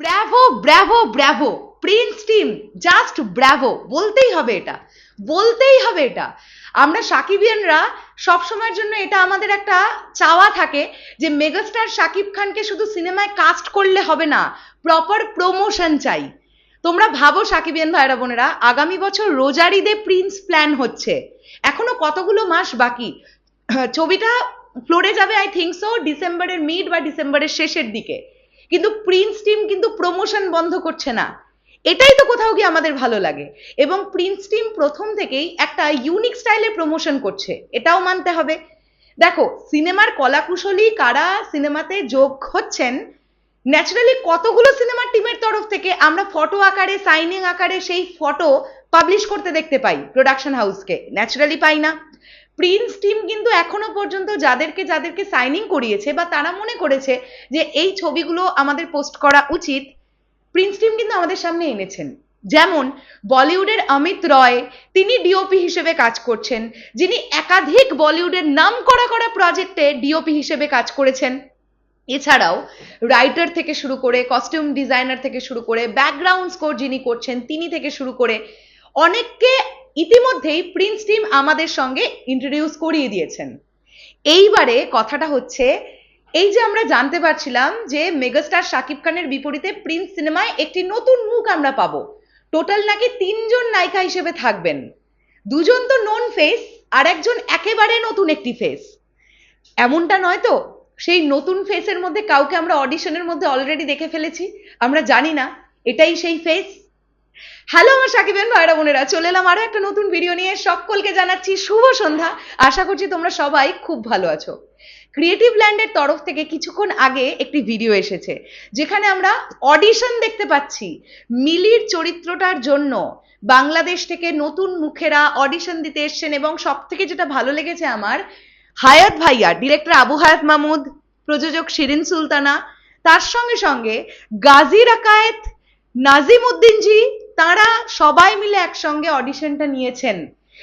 Bravo bravo bravo prince team just bravo বলতেই হবে এটা। বলতেই হবে এটা। আমরা সাকিবিয়ানরা সবসময়ের জন্য এটা আমাদের একটা চাওয়া থাকে যে মেগাস্টার শাকিব খানকে শুধু সিনেমায় কাস্ট করলে হবে না প্রপার প্রমোশন চাই। তোমরা ভাবো সাকিবিয়ান ভাইরা বোনেরা, আগামী বছর রোজার ঈদে প্রিন্স প্ল্যান হচ্ছে। এখনও কতগুলো মাস বাকি? ছবিটা ফ্লোরে যাবে আই থিঙ্ক সো ডিসেম্বরের মিড বা ডিসেম্বরের শেষের দিকে। কিন্তু প্রিন্স টিম কিন্তু প্রমোশন বন্ধ করছে না। এটাই তো কোথাও গিয়ে আমাদের ভালো লাগে। এবং প্রিন্স টিম প্রথম থেকেই একটা ইউনিক স্টাইলে প্রমোশন করছে। এটাও মানতে হবে। দেখো, সিনেমার কলাকুশলী কারা সিনেমাতে যোগ হচ্ছেন ন্যাচারালি কতগুলো সিনেমার টিমের তরফ থেকে আমরা ফটো আকারে সাইনিং আকারে সেই ফটো পাবলিশ করতে দেখতে পাই প্রোডাকশন হাউসকে ন্যাচারালি পাই না। প্রিন্স টিম কিন্তু এখনও পর্যন্ত যাদেরকে যাদেরকে সাইনিং করিয়েছে বা তারা মনে করেছে যে এই ছবিগুলো আমাদের পোস্ট করা উচিত প্রিন্স টিম কিন্তু আমাদের সামনে এনেছেন। যেমন বলিউডের অমিত রয়, তিনি ডিওপি হিসেবে কাজ করছেন, যিনি একাধিক বলিউডের নাম করা করা প্রজেক্টে ডিওপি হিসেবে কাজ করেছেন। এছাড়াও রাইটার থেকে শুরু করে কস্টিউম ডিজাইনার থেকে শুরু করে ব্যাকগ্রাউন্ড স্কোর যিনি করছেন, তিনি থেকে শুরু করে অনেককে ইতিমধ্যেই প্রিন্স টিম আমাদের সঙ্গে ইন্ট্রোডিউস করিয়ে দিয়েছেন। এইবারে কথাটা হচ্ছে, এই যে আমরা জানতে পারছিলাম যে মেগাস্টার শাকিব খানের বিপরীতে প্রিন্স সিনেমায় একটি নতুন মুখ আমরা পাবো। টোটাল নাকি তিনজন নায়িকা হিসেবে থাকবেন। দুজন তো নন ফেস আর একজন একেবারে নতুন একটি ফেস এমনটা নয় তো? সেই নতুন ফেসের মধ্যে কাউকে আমরা অডিশনের মধ্যে অলরেডি দেখে ফেলেছি। আমরা জানি না, এটাই সেই ফেস হ্যালো আমার সাকিবেন ভাইরা, বোনেরা, চলে এলাম আরও একটা নতুন ভিডিও নিয়ে। সকলকে জানাচ্ছি শুভ সন্ধ্যা। আশা করছি তোমরা সবাই খুব ভালো আছো। ক্রিয়েটিভ ল্যান্ডের তরফ থেকে কিছুক্ষণ আগে একটি ভিডিও এসেছে, যেখানে আমরা অডিশন দেখতে পাচ্ছি। মিলির চরিত্রটার জন্য বাংলাদেশ থেকে নতুন মুখেরা অডিশন দিতে এসছেন এবং সব থেকে যেটা ভালো লেগেছে আমার, হায়াত ভাইয়া ডিরেক্টর আবু হায়াত মাহমুদ প্রযোজক শিরিন সুলতানা, তার সঙ্গে সঙ্গে গাজী রাকায়েত নাজিম উদ্দিন জি তারা সবাই মিলে একসঙ্গে অডিশনটা নিয়েছেন।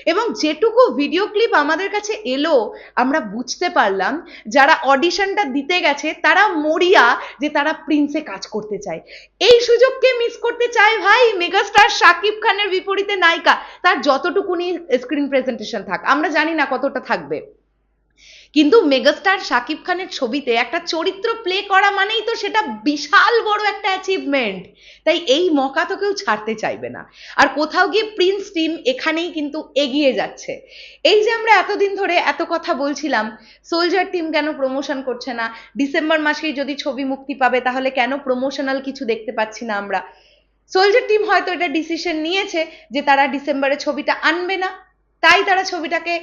এবং যেটুকু ভিডিও ক্লিপ আমাদের কাছে এলো, আমরা বুঝতে পারলাম, যারা অডিশনটা দিতে গেছে, তারা মরিয়া যে তারা প্রিন্সে কাজ করতে চায়। এই সুযোগকে মিস করতে চায় ভাই মেগাস্টার শাকিব খানের বিপরীতে নায়িকা। তার যতটুকুনি স্ক্রিন প্রেজেন্টেশন থাক, আমরা জানি না কতটা থাকবে। কিন্তু মেগাস্টার শাকিব খানের ছবিতে একটা চরিত্র প্লে করা মানেই তো সেটা বিশাল বড় একটা অ্যাচিভমেন্ট তাই এই মকা তো কেউ ছাড়তে চাইবে না। আর কোথাও গিয়ে প্রিন্স টিম এখানেই কিন্তু এগিয়ে যাচ্ছে। এই যে আমরা এতদিন ধরে এত কথা বলছিলাম সোলজার টিম কেন প্রমোশন করছে না? ডিসেম্বর মাসেই যদি ছবি মুক্তি পাবে, তাহলে কেন প্রমোশনাল কিছু দেখতে পাচ্ছি না আমরা? সোলজার টিম হয়তো এটা ডিসিশন নিয়েছে যে তারা ডিসেম্বরে ছবিটা আনবে না। তাই তারা ছবিটাকে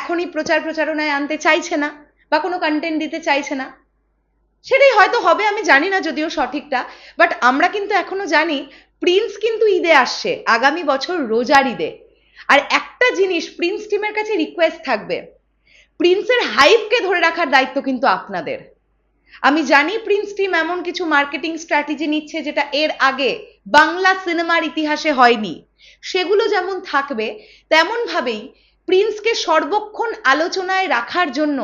এখনই প্রচার প্রচারণায় আনতে চাইছে না বা কোনো কন্টেন্ট দিতে চাইছে না। সেটাই হয়তো হবে, আমি জানি না যদিও সঠিকটা বাট আমরা কিন্তু এখনও জানি প্রিন্স কিন্তু ঈদে আসছে, আগামী বছর রোজার ঈদে। আর একটা জিনিস প্রিন্স টিমের কাছে রিকোয়েস্ট থাকবে প্রিন্সের হাইপকে ধরে রাখার দায়িত্ব কিন্তু আপনাদের। আমি জানি প্রিন্স টিম এমন কিছু মার্কেটিং স্ট্র্যাটেজি নিচ্ছে যেটা এর আগে বাংলা সিনেমার ইতিহাসে হয়নি। সেগুলো যেমন থাকবে তেমন ভাবেই প্রিন্সকে সর্বক্ষণ আলোচনায় রাখার জন্য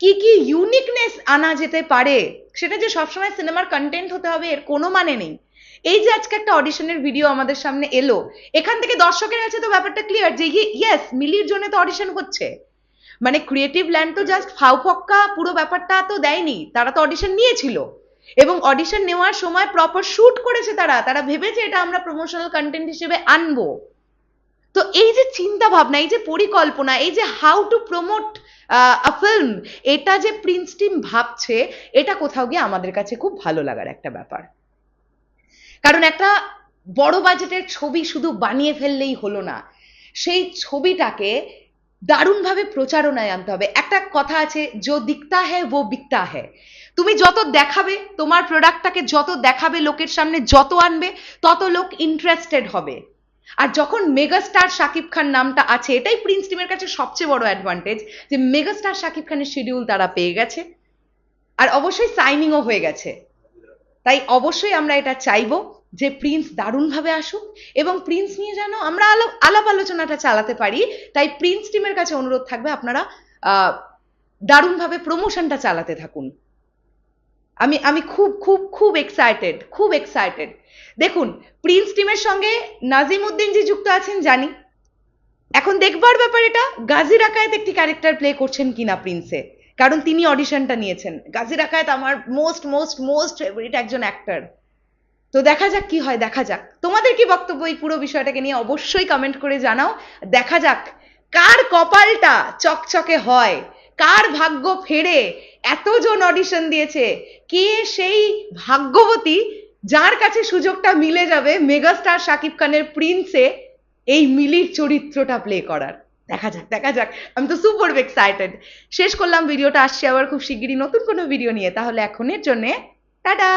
কি কি ইউনিকনেস আনা যেতে পারে, সেটা যে সবসময় সিনেমার কন্টেন্ট হতে হবে, এর কোনো মানে নেই। এই যে আজকে একটা অডিশনের ভিডিও আমাদের সামনে এলো, এখান থেকে দর্শকের কাছে তো ব্যাপারটা ক্লিয়ার যে ইয়েস মিলির জন্য তো অডিশন হচ্ছে। মানে ক্রিয়েটিভ ল্যান্ড তো জাস্ট ফাউফক্কা, পুরো ব্যাপারটা তো দেয়নি, তারা তো অডিশন নিয়েছিল। এবং অডিশন নেওয়ার সময় প্রপার শুট করেছে তারা। তারা ভেবেছে এটা আমরা প্রমোশনাল কন্টেন্ট হিসেবে আনব। তো এই যে চিন্তা ভাবনা এই যে পরিকল্পনা, এই যে how to promote a film এটা যে প্রিন্স টিম ভাবছে, এটা কোথাও গিয়ে আমাদের কাছে খুব ভালো লাগার একটা ব্যাপার। কারণ একটা বড় বাজেটের ছবি শুধু বানিয়ে ফেললেই হলো না। সেই ছবিটাকে দারুণভাবে প্রচারণায় আনতে হবে। একটা কথা আছে, যো দিকতা হ্যাঁ ও বিকতা হ্যাঁ তুমি যত দেখাবে, তোমার প্রোডাক্টটাকে যত দেখাবে, লোকের সামনে যত আনবে, তত লোক ইন্টারেস্টেড হবে। আর যখন মেগাস্টার শাকিব খান নামটা আছে, এটাই প্রিন্স টিমের কাছে সবচেয়ে বড় অ্যাডভান্টেজ যে মেগাস্টার শাকিব খানের শিডিউল তারা পেয়ে গেছে। আর অবশ্যই সাইনিংও হয়ে গেছে। তাই অবশ্যই আমরা এটা চাইব যে প্রিন্স দারুণভাবে আসুক এবং প্রিন্স নিয়ে যেন আমরা আলাপ আলাপ আলোচনাটা চালাতে পারি। তাই প্রিন্স টিমের কাছে অনুরোধ থাকবে আপনারা দারুণভাবে প্রমোশনটা চালাতে থাকুন। আমি আমি খুব খুব খুব এক্সাইটেড খুব এক্সাইটেড দেখুন প্রিন্স টিমের সঙ্গে নাজিম উদ্দিন জি যুক্ত আছেন, জানি। এখন দেখবার ব্যাপার এটা গাজী রাকায়েত একটি ক্যারেক্টার প্লে করছেন কিনা প্রিন্সে কারণ তিনি অডিশনটা নিয়েছেন। গাজী রাকায়েত আমার মোস্ট মোস্ট মোস্ট ফেভারিট একজন অ্যাক্টর তো দেখা যাক কি হয়, দেখা যাক। তোমাদের কি বক্তব্য এই পুরো বিষয়টাকে নিয়ে অবশ্যই কমেন্ট করে জানাও। দেখা যাক, কার কপালটা চকচকে হয়? কার ভাগ্য ফেরে? এতজন অডিশন দিয়েছে। কে সেই ভাগ্যবতী যার কাছে সুযোগটা মিলে যাবে মেগাস্টার শাকিব খানের প্রিন্সে এই মিলির চরিত্রটা প্লে করার? দেখা যাক দেখা যাক। আমি তো সুপার এক্সাইটেড শেষ করলাম ভিডিওটা আসছে আবার খুব শিগগিরই নতুন কোনো ভিডিও নিয়ে। তাহলে এখনের জন্যে টাটা!